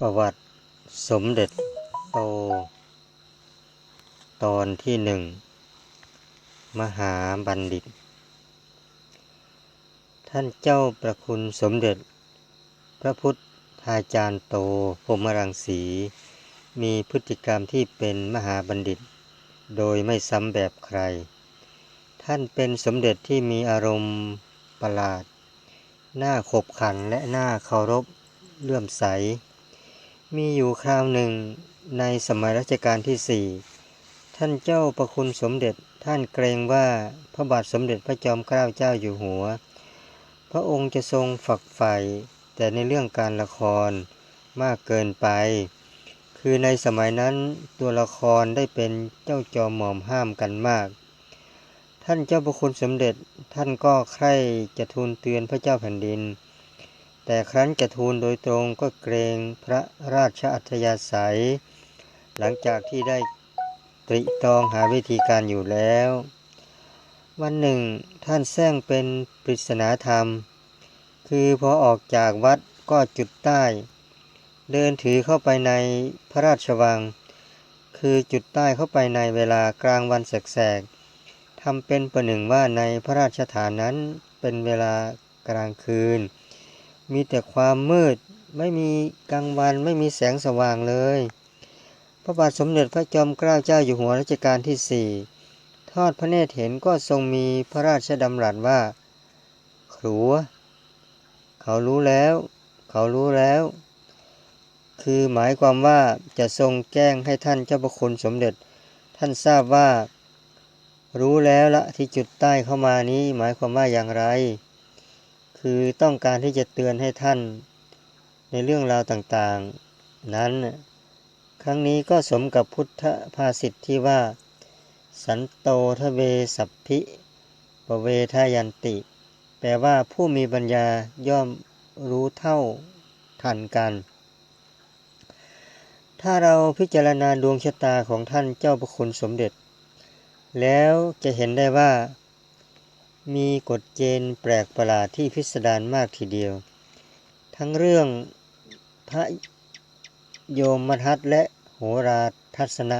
ประวัติสมเด็จโต ตอนที่หนึ่ง มหาบัณฑิต ท่านเจ้าประคุณสมเด็จ พระพุทธาจารย์โตพรมรังสี มีพฤติกรรมที่เป็นมหาบัณฑิต โดยไม่ซ้ำแบบใคร ท่านเป็นสมเด็จที่มีอารมณ์ประหลาด หน้าขบขันและหน้าเคารพเลื่อมใส มีอยู่คราวหนึ่งในสมัยรัชกาลที่สี่ท่านเจ้าประคุณสมเด็จท่านเกรงว่าพระบาทสมเด็จพระจอมเกล้าเจ้าอยู่หัว พระองค์จะทรงฝักใฝ่แต่ในเรื่องการละครมากเกินไป คือในสมัยนั้นตัวละครได้เป็นเจ้าจอมหม่อมห้ามกันมาก ท่านเจ้าประคุณสมเด็จท่านก็ใคร่จะทูลเตือนพระเจ้าแผ่นดิน แต่ครั้นจะทูลโดยตรงก็เกรงพระราชอัธยาศัย หลังจากที่ได้ตริตรองหาวิธีการอยู่แล้ว วันหนึ่งท่านแซงเป็นปริศนาธรรม คือพอออกจากวัดก็จุดใต้ เดินถือเข้าไปในพระราชวัง คือจุดใต้เข้าไปในเวลากลางวันแสกๆ ทำเป็นประหนึ่งว่าในพระราชฐานนั้นเป็นเวลากลางคืน มีแต่ความมืดไม่มีกลางวันไม่มีแสงสว่างเลย พระบาทสมเด็จพระจอมเกล้าเจ้าอยู่หัวรัชกาลที่สี่ทอดพระเนตรเห็นก็ทรงมีพระราชดำรัสว่า ครัว เขารู้แล้ว เขารู้แล้ว คือหมายความว่าจะทรงแจ้งให้ท่านเจ้าประคุณสมเด็จ ท่านทราบว่า รู้แล้วละที่จุดใต้เข้ามานี้หมายความว่าอย่างไร คือต้องการที่จะเตือนให้ท่าน ในเรื่องราวต่างๆ นั้น ครั้งนี้ก็สมกับพุทธภาษิตที่ว่า สันโตทเวสัพพิปเวทายันติ แปลว่าผู้มีปัญญาย่อมรู้เท่าทันกัน ถ้าเราพิจารณาดวงชะตาของท่านเจ้าประคุณสมเด็จ แล้วจะเห็นได้ว่า มีกฎเกณฑ์แปลกประหลาดที่พิสดารมากทีเดียว ทั้งเรื่องพระโยมทัศและโหราทัศนะ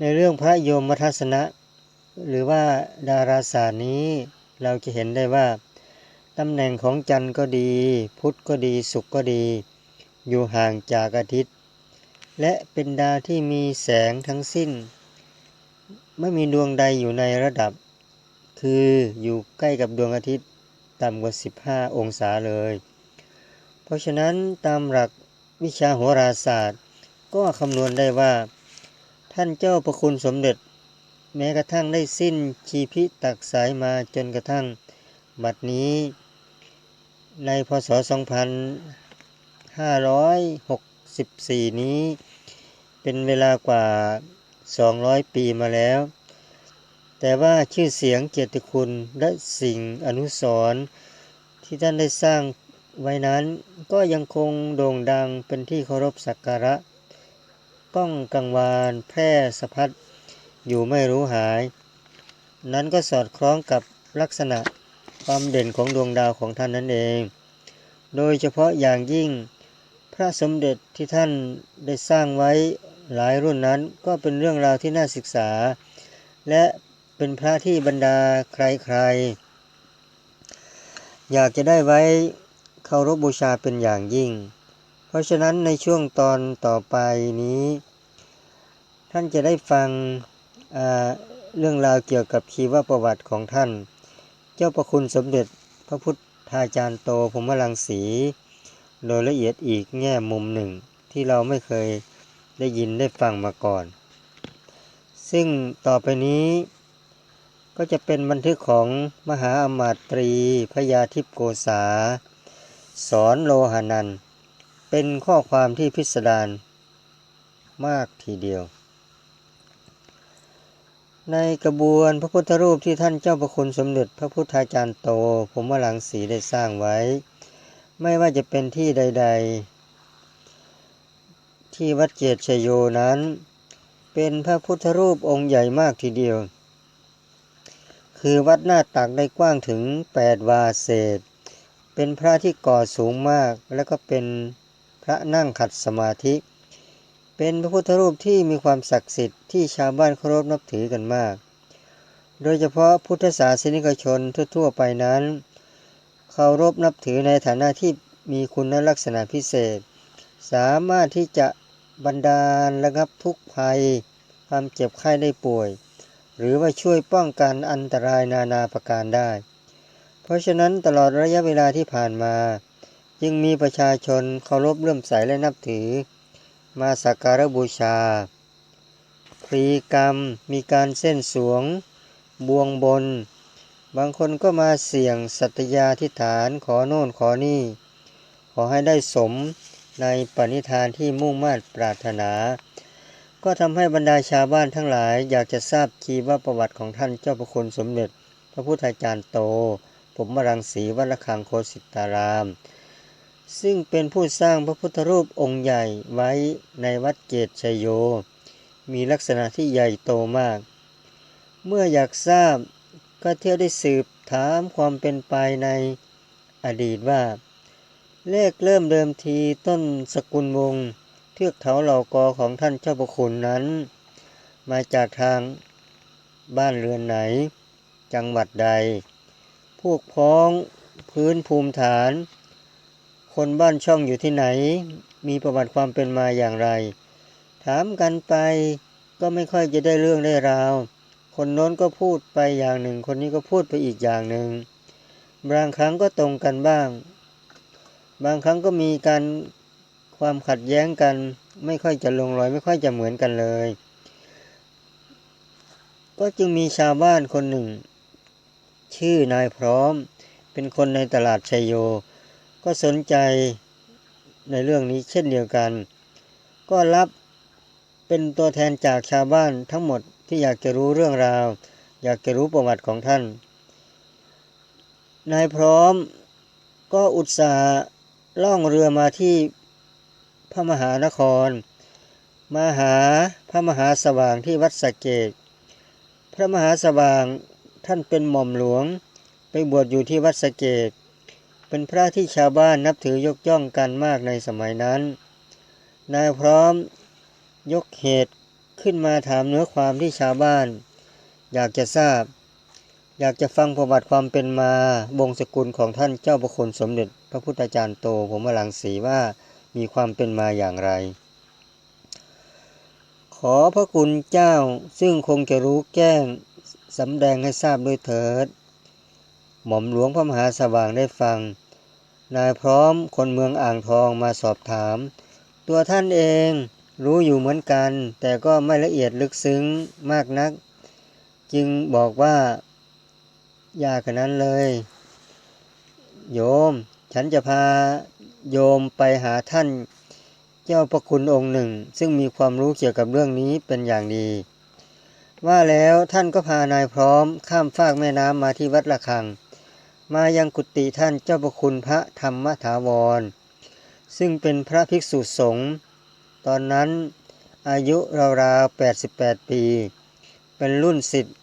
ในเรื่องพระโยมทัศนะ หรือว่าดาราศาสตร์นี้เราจะเห็นได้ว่าตำแหน่งของจันทร์ก็ดี พุธก็ดีศุกร์ก็ดี อยู่ห่างจากอาทิตย์ และเป็นดาวที่มีแสงทั้งสิ้น ไม่มีดวงใดอยู่ในระดับ คืออยู่ใกล้กับดวงอาทิตย์ต่ำกว่า 15 องศาเลย เพราะฉะนั้นตามหลักวิชาโหราศาสตร์ ก็คำนวณได้ว่า ท่านเจ้าประคุณสมเด็จ แม้กระทั่งได้สิ้นชีพิตักสายมาจนกระทั่งบัดนี้ ในพศ 2564 นี้ เป็นเวลากว่า 200 ปีมาแล้ว แต่ว่าชื่อเสียงเกียรติคุณและสิ่งอนุสรณ์ที่ท่านได้สร้างไว้นั้นก็ยังคงโด่งดังเป็นที่เคารพสักการะ ก้องกังวานแพร่สะพัดอยู่ไม่รู้หาย นั้นก็สอดคล้องกับลักษณะความเด่นของดวงดาวของท่านนั่นเอง โดยเฉพาะอย่างยิ่งพระสมเด็จที่ท่านได้สร้างไว้ หลายรุ่นนั้นก็เป็นเรื่องราวที่น่าศึกษา และเป็นพระที่บรรดาใครๆ อยากจะได้ไว้เคารพบบูชาเป็นอย่างยิ่ง เพราะฉะนั้นในช่วงตอนต่อไปนี้ ท่านจะได้ฟังเรื่องราวเกี่ยวกับชีวประวัติของท่าน เจ้าประคุณสมเด็จพระพุทธาจารย์โตพรมรังสี โดยละเอียดอีกแง่มุมหนึ่งที่เราไม่เคย ได้ยินได้ฟังมาก่อน ซึ่งต่อไปนี้ก็จะเป็นบันทึกของมหาอมาตรีพยาทิพโกษา สอนโลหานัน เป็นข้อความที่พิสดารมากทีเดียว ในกระบวนพระพุทธรูปที่ท่านเจ้าประคุณสมเด็จพระพุทธาจารย์โตผมวลังสีได้สร้างไว้ ไม่ว่าจะเป็นที่ใด ที่วัดเจดชโยนั้น เป็นพระพุทธรูปองค์ใหญ่มากทีเดียว คือวัดหน้าตักได้กว้างถึง 8 วาเศษ เป็นพระที่ก่อสูงมาก แล้วก็เป็นพระนั่งขัดสมาธิ เป็นพระพุทธรูปที่มีความศักดิ์สิทธิ์ที่ชาวบ้านเคารพนับถือกันมาก โดยเฉพาะพุทธศาสนิกชนทั่วๆไปนั้นเคารพนับถือในฐานะที่มีคุณลักษณะพิเศษ สามารถที่จะ บรรดาลระงับทุกภัย ความเจ็บไข้ได้ป่วย หรือว่าช่วยป้องกันอันตรายนานาประการได้ เพราะฉะนั้นตลอดระยะเวลาที่ผ่านมา จึงมีประชาชนเคารพเลื่อมใสและนับถือ มาสักการะบูชาพรีกรรมมีการเส้นสวง บวงบน บางคนก็มาเสี่ยงสัตยาธิฐานขอโน่นขอนี่ ขอให้ได้สม ในปณิธานที่มุ่งมา่นปรารถนา ก็ทำให้บรรดาชาวบ้านทั้งหลาย อยากจะทราบชีวประวัติของท่านเจ้าพระคุณสมเด็จ พระพุทธาจารย์โต ผมมรังสีวัดระฆังโคสิตาราม ซึ่งเป็นผู้สร้างพระพุทธรูปองค์ใหญ่ไว้ในวัดเกตชยโย มีลักษณะที่ใหญ่โตมาก เมื่ออยากทราบก็เที่ยวได้สืบถามความเป็นไปในอดีตว่า เลขเริ่มเดิมทีต้นสกุลวงศ์เทือกเขาเหล่ากอของท่านเจ้าประคุณนั้น มาจากทางบ้านเรือนไหน จังหวัดใด พวกพ้องพื้นภูมิฐาน คนบ้านช่องอยู่ที่ไหน มีประวัติความเป็นมาอย่างไร ถามกันไปก็ไม่ค่อยจะได้เรื่องได้ราว คนโน้นก็พูดไปอย่างหนึ่ง คนนี้ก็พูดไปอีกอย่างหนึ่ง บางครั้งก็ตรงกันบ้าง บางครั้งก็มีการความขัดแย้งกัน ไม่ค่อยจะลงรอย ไม่ค่อยจะเหมือนกันเลย ก็จึงมีชาวบ้านคนหนึ่ง ชื่อนายพร้อม เป็นคนในตลาดชัยโย ก็สนใจในเรื่องนี้เช่นเดียวกัน ก็รับเป็นตัวแทนจากชาวบ้านทั้งหมดที่อยากจะรู้เรื่องราว อยากจะรู้ประวัติของท่าน นายพร้อมก็อุตส่าห์ ล่องเรือมาที่พระมหานคร มาหาพระมหาสว่างที่วัดสะเกดพระมหาสว่างท่านเป็นหม่อมหลวง ไปบวชอยู่ที่วัดสะเกดเป็นพระที่ชาวบ้านนับถือยกย่องกันมากในสมัยนั้น นายพร้อมยกเหตุขึ้นมาถามเนื้อความที่ชาวบ้าน อยากจะทราบ อยากจะฟังประวัติความเป็นมาบงสกุลของท่านเจ้าประคุณสมเด็จ พระพุทธาจารย์โตผมมลังสีว่ามีความเป็นมาอย่างไร ขอพระคุณเจ้าซึ่งคงจะรู้แก้งสำแดงให้ทราบด้วยเถิด หม่อมหลวงพระมหาสว่างได้ฟัง นายพร้อมคนเมืองอ่างทองมาสอบถาม ตัวท่านเองรู้อยู่เหมือนกัน แต่ก็ไม่ละเอียดลึกซึ้งมากนัก จึงบอกว่า ย่าขนาดนั้นเลย โยม ฉันจะพาโยมไปหาท่านเจ้าประคุณองค์หนึ่ง ซึ่งมีความรู้เกี่ยวกับเรื่องนี้เป็นอย่างดี ว่าแล้วท่านก็พานายพร้อมข้ามฟากแม่น้ำมาที่วัดระฆัง มายังกุฏิท่านเจ้าประคุณพระธรรมถาวร ซึ่งเป็นพระภิกษุสงฆ์ตอนนั้นอายุราวๆ88 ปี เป็นรุ่นสิทธิ์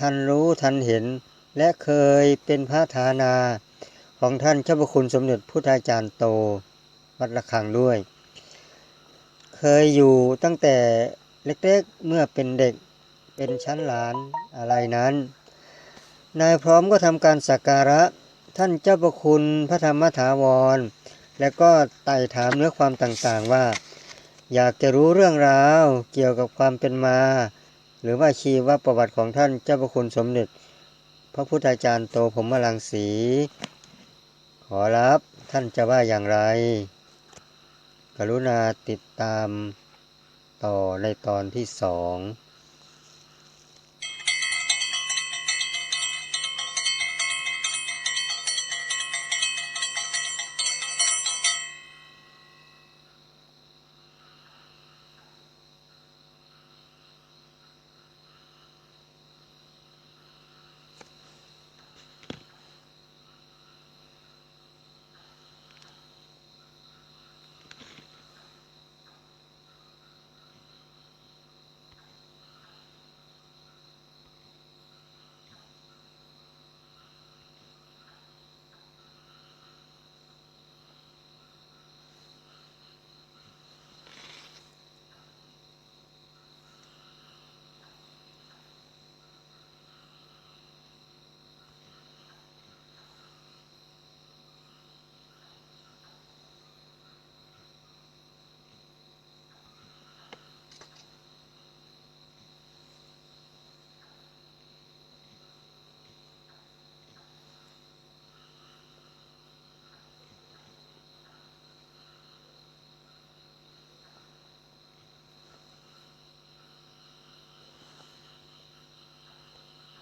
ทันรู้ทันเห็น และเคยเป็นพระฐานาของท่านเจ้าพระคุณสมเด็จพุทธาจารย์โตวัดระฆังด้วย เคยอยู่ตั้งแต่เล็กๆเมื่อเป็นเด็กเป็นชั้นหลานอะไรนั้น นายพร้อมก็ทำการสักการะท่านเจ้าพระคุณพระธรรมถาวร และก็ไต่ถามเนื้อความต่างๆว่า อยากจะรู้เรื่องราวเกี่ยวกับความเป็นมา หรือว่าชีวประวัติของท่านเจ้าพระคุณสมเด็จ พระพุทธาจารย์โตผมมลังสี ขอรับท่านจะว่าอย่างไร กรุณาติดตามต่อในตอนที่สอง